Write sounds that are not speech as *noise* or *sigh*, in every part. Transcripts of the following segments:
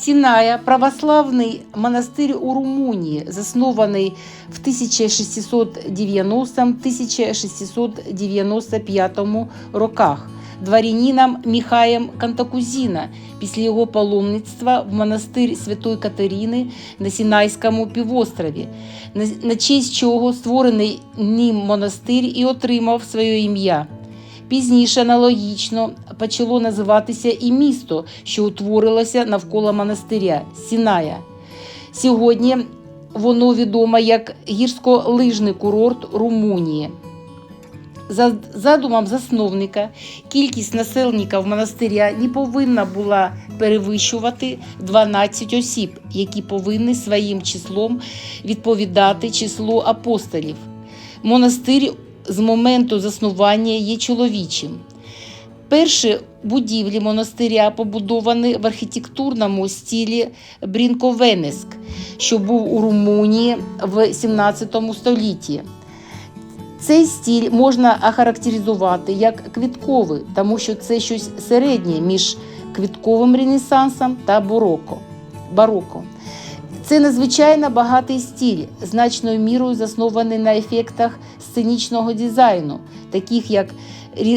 Сіная православний монастир у Румунії, заснований в 1690-1695 роках дворянином Міхаєм Кантакузіна після його паломництва в монастир Святої Катерини на Сінайському півострові, на, честь чого створений ним монастир і отримав своє ім'я. Пізніше аналогічно почало називатися і місто, що утворилося навколо монастиря Сіная. Сьогодні воно відомо як гірськолижний курорт Румунії. За задумом засновника, кількість населників монастиря не повинна була перевищувати 12 осіб, які повинні своїм числом відповідати числу апостолів. Монастир з моменту заснування є чоловічим. Перші будівлі монастиря побудовані в архітектурному стилі Брінковенеск, що був у Румунії в 17 столітті. Цей стиль можна охарактеризувати як квітковий, тому що це щось середнє між квітковим ренесансом та бароко. бароко. Це надзвичайно багатий стиль, значною мірою заснований на ефектах сценічного дизайну, таких як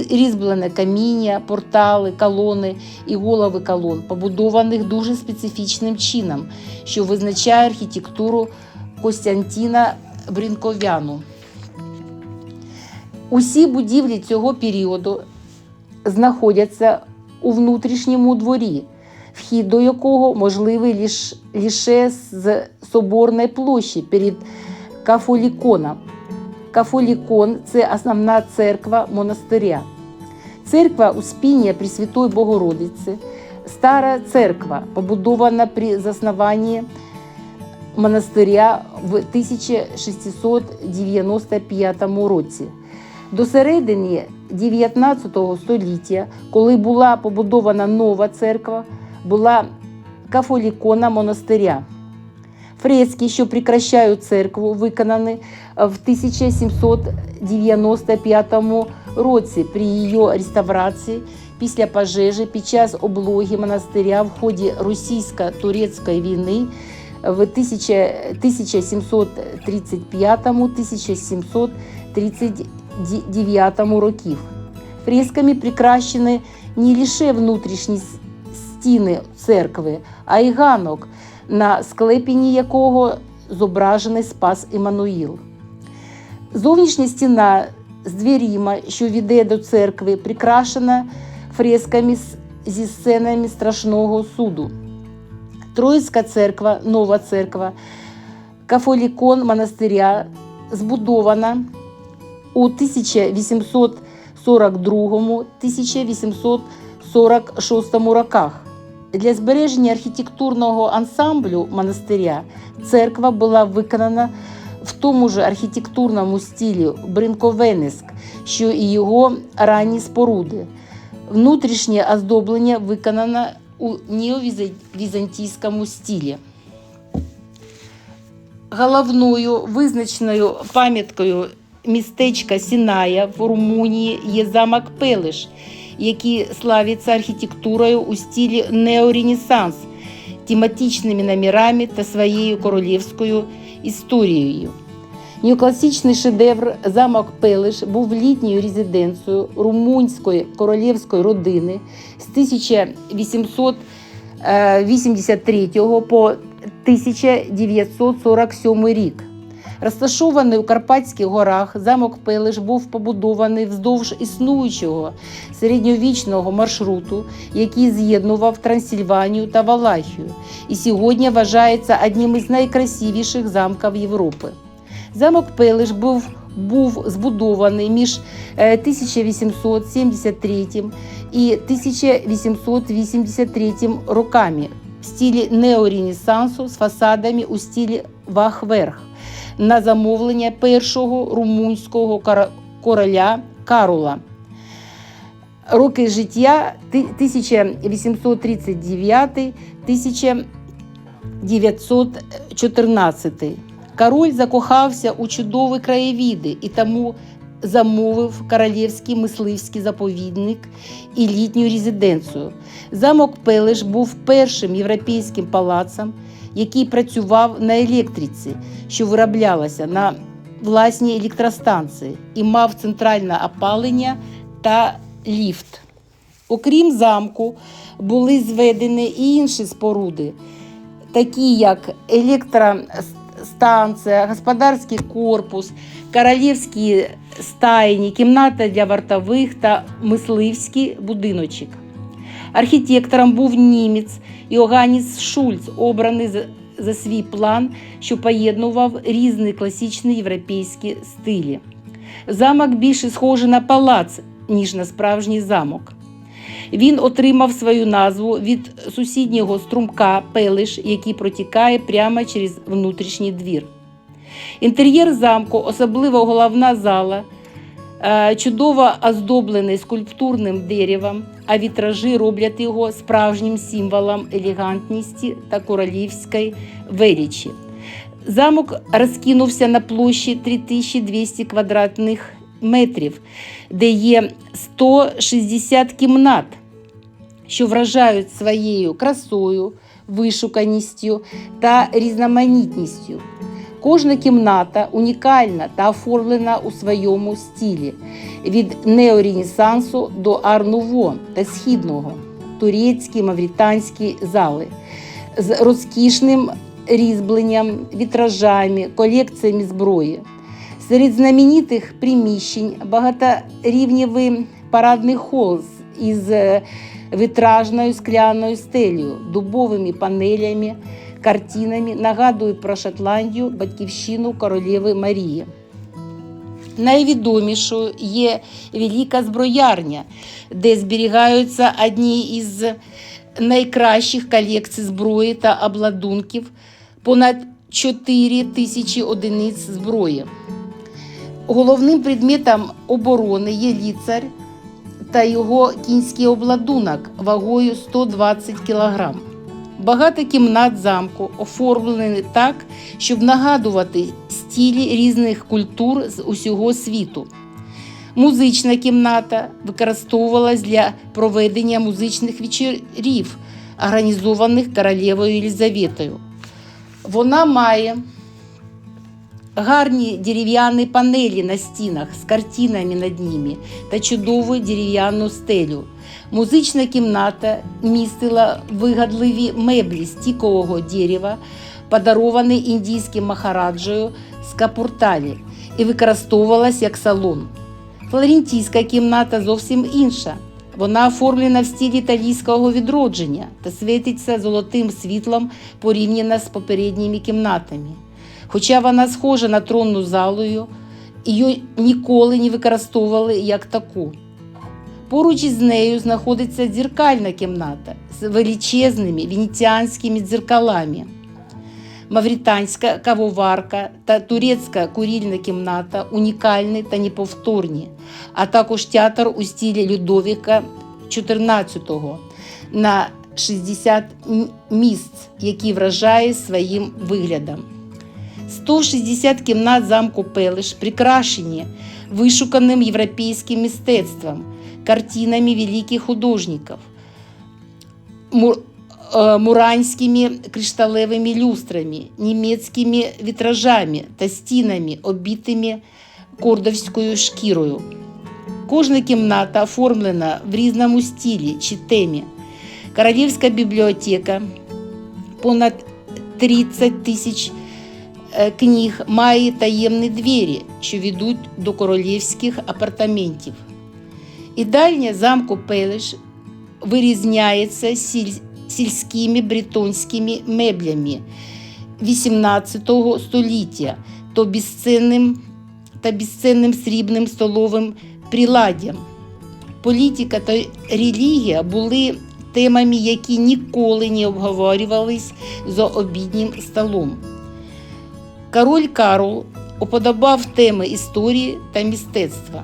різьблене каміння, портали, колони і голови колон, побудованих дуже специфічним чином, що визначає архітектуру Костянтіна Брінковяну. Усі будівлі цього періоду знаходяться у внутрішньому дворі, вхід до якого можливий лиш, лише з соборної площі перед Кафоліконом. Кафолікон це основна церква монастиря. Церква Успіння Пресвятої Богородиці, стара церква, побудована при заснуванні монастиря в 1695 році. До середини 19 століття, коли була побудована нова церква, була кафолікона монастиря. Фрески, що прикрашають церкву, виконані в 1795 році при її реставрації після пожежі під час облоги монастиря в ході російсько-турецької війни в 1735-1739 років. Фресками прикрашені не лише внутрішні стіни церкви, а й ганок, на склепінні якого зображений Спас Іммануїл. Зовнішня стіна з дверима, що веде до церкви, прикрашена фресками зі сценами страшного суду. Троїцька церква, нова церква, кафолікон монастиря збудована у 1842-1846 роках. Для збереження архітектурного ансамблю монастиря церква була виконана в тому ж архітектурному стилі Бринковенеск, що і його ранні споруди. Внутрішнє оздоблення виконано у неовізантійському стилі. Головною визначною пам'яткою містечка Сіная в Румунії є замок Пелиш, який славиться архітектурою у стилі неоренесанс, тематичними номерами та своєю королівською історією. Неокласичний шедевр замок Пелиш був літньою резиденцією румунської королівської родини з 1883 по 1947 рік. Розташований у Карпатських горах, замок Пелиш був побудований вздовж існуючого середньовічного маршруту, який з'єднував Трансильванію та Валахію, і сьогодні вважається одним із найкрасивіших замків Європи. Замок Пелиш був, був збудований між е, 1873 і 1883 роками в стилі неоренесансу з фасадами у стилі вах-верх на замовлення першого румунського короля Карола. Роки життя 1839-1914. Король закохався у чудові краєвіди і тому замовив королівський мисливський заповідник і літню резиденцію. Замок Пелеш був першим європейським палацом, який працював на електриці, що вироблялася на власній електростанції, і мав центральне опалення та ліфт. Окрім замку, були зведені і інші споруди, такі як електростанція, господарський корпус, королівські стайні, кімната для вартових та мисливський будиночок. Архітектором був німець Йоганніс Шульц, обраний за, за свій план, що поєднував різні класичні європейські стилі. Замок більше схожий на палац, ніж на справжній замок. Він отримав свою назву від сусіднього струмка Пелиш, який протікає прямо через внутрішній двір. Інтер'єр замку, особливо головна зала, е, чудово оздоблений скульптурним деревом, а вітражі роблять його справжнім символом елегантності та королівської величі. Замок розкинувся на площі 3200 квадратних метрів, де є 160 кімнат, що вражають своєю красою, вишуканістю та різноманітністю. Кожна кімната унікальна та оформлена у своєму стилі від неоренесансу до ар-нуво та східного, турецькі, мавританські зали з розкішним різьбленням, вітражами, колекціями зброї. Серед знаменитих приміщень багаторівневий парадний хол із е, вітражною скляною стелею, дубовими панелями, картинами нагадують про Шотландію, батьківщину королеви Марії. Найвідомішою є велика зброярня, де зберігаються одні із найкращих колекцій зброї та обладунків, понад 4 тисячі одиниць зброї. Головним предметом оборони є ліцар та його кінський обладунок вагою 120 кг. Багато кімнат замку оформлені так, щоб нагадувати стилі різних культур з усього світу. Музична кімната використовувалась для проведення музичних вечорів, організованих королевою Єлизаветою. Вона має гарні дерев'яні панелі на стінах з картинами над ними та чудову дерев'яну стелю. Музична кімната містила вигадливі меблі з тікового дерева, подаровані індійським махараджею з Капурталі, і використовувалась як салон. Флорентійська кімната зовсім інша. Вона оформлена в стилі італійського відродження та світиться золотим світлом порівняно з попередніми кімнатами. Хоча вона схожа на тронну залою, її ніколи не використовували як таку. Поруч із нею знаходиться дзеркальна кімната з величезними венеціанськими дзеркалами. Мавританська кавоварка та турецька курільна кімната унікальні та неповторні, а також театр у стилі Людовіка XIV на 60 місць, який вражає своїм виглядом. 160 кімнат замку Пелиш прикрашені вишуканим європейським мистецтвом, картинами великих художників, му- е, муранськими кришталевими люстрами, німецькими вітражами та стінами, оббитими кордовською шкірою. Кожна кімната оформлена в різному стилі чи темі. Королівська бібліотека, понад 30 тисяч е, книг має таємні двері, що ведуть до королівських апартаментів. Ідальня замку Пелеш вирізняється сіль- сільськими бретонськими меблями 18 століття то безцінним та безцінним срібним столовим приладдям. Політика та релігія були темами, які ніколи не обговорювались за обіднім столом. Король Карл уподобав теми історії та мистецтва.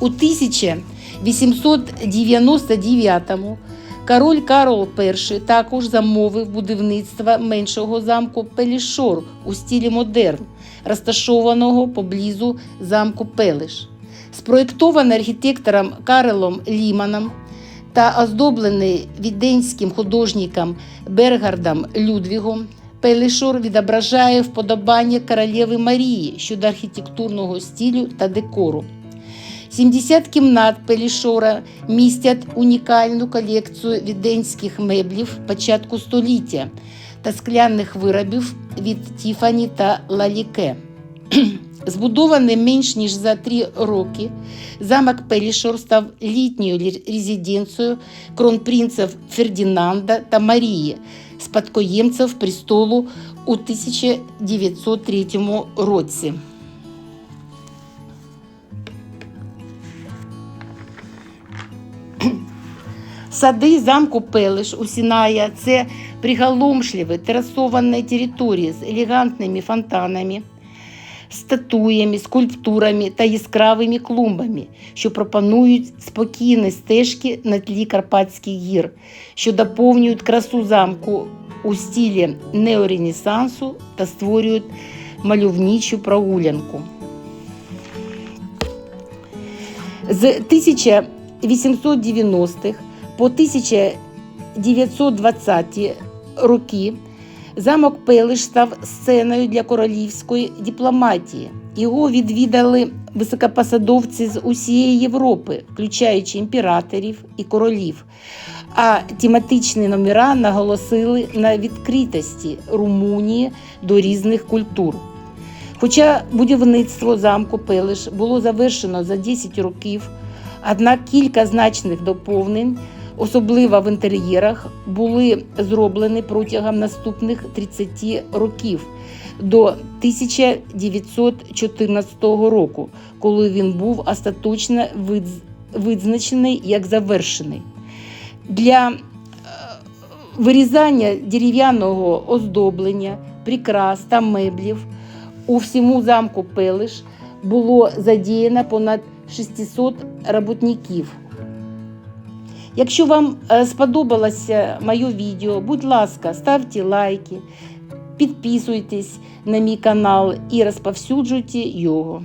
У 1899-му король Карл І також замовив будівництво меншого замку Пелішор у стилі модерн, розташованого поблизу замку Пелиш. Спроєктований архітектором Карелом Ліманом та оздоблений віденським художником Бергардом Людвігом, Пелішор відображає вподобання королеви Марії щодо архітектурного стилю та декору. 70 кімнат Пелішора містять унікальну колекцію віденських меблів початку століття та скляних виробів від Тіфані та Лаліке. Збудований *clears throat* менш ніж за три роки, замок Пелішор став літньою лі- резиденцією кронпринців Фердінанда та Марії, спадкоємців престолу у 1903 році. Сади замку Пелиш у Сіная це приголомшливі терасовані території з елегантними фонтанами, статуями, скульптурами та яскравими клумбами, що пропонують спокійні стежки на тлі Карпатських гір, що доповнюють красу замку у стилі неоренесансу та створюють мальовничу прогулянку. З 1890-х по 1920 роки замок Пелиш став сценою для королівської дипломатії. Його відвідали високопосадовці з усієї Європи, включаючи імператорів і королів. А тематичні номера наголосили на відкритості Румунії до різних культур. Хоча будівництво замку Пелиш було завершено за 10 років, однак кілька значних доповнень, особливо в інтер'єрах, були зроблені протягом наступних 30 років до 1914 року, коли він був остаточно визначений як завершений. Для е, вирізання дерев'яного оздоблення, прикрас та меблів у всьому замку Пелиш було задіяно понад 600 робітників. Якщо вам е, сподобалося моє відео, будь ласка, ставте лайки, підписуйтесь на мій канал і розповсюджуйте його.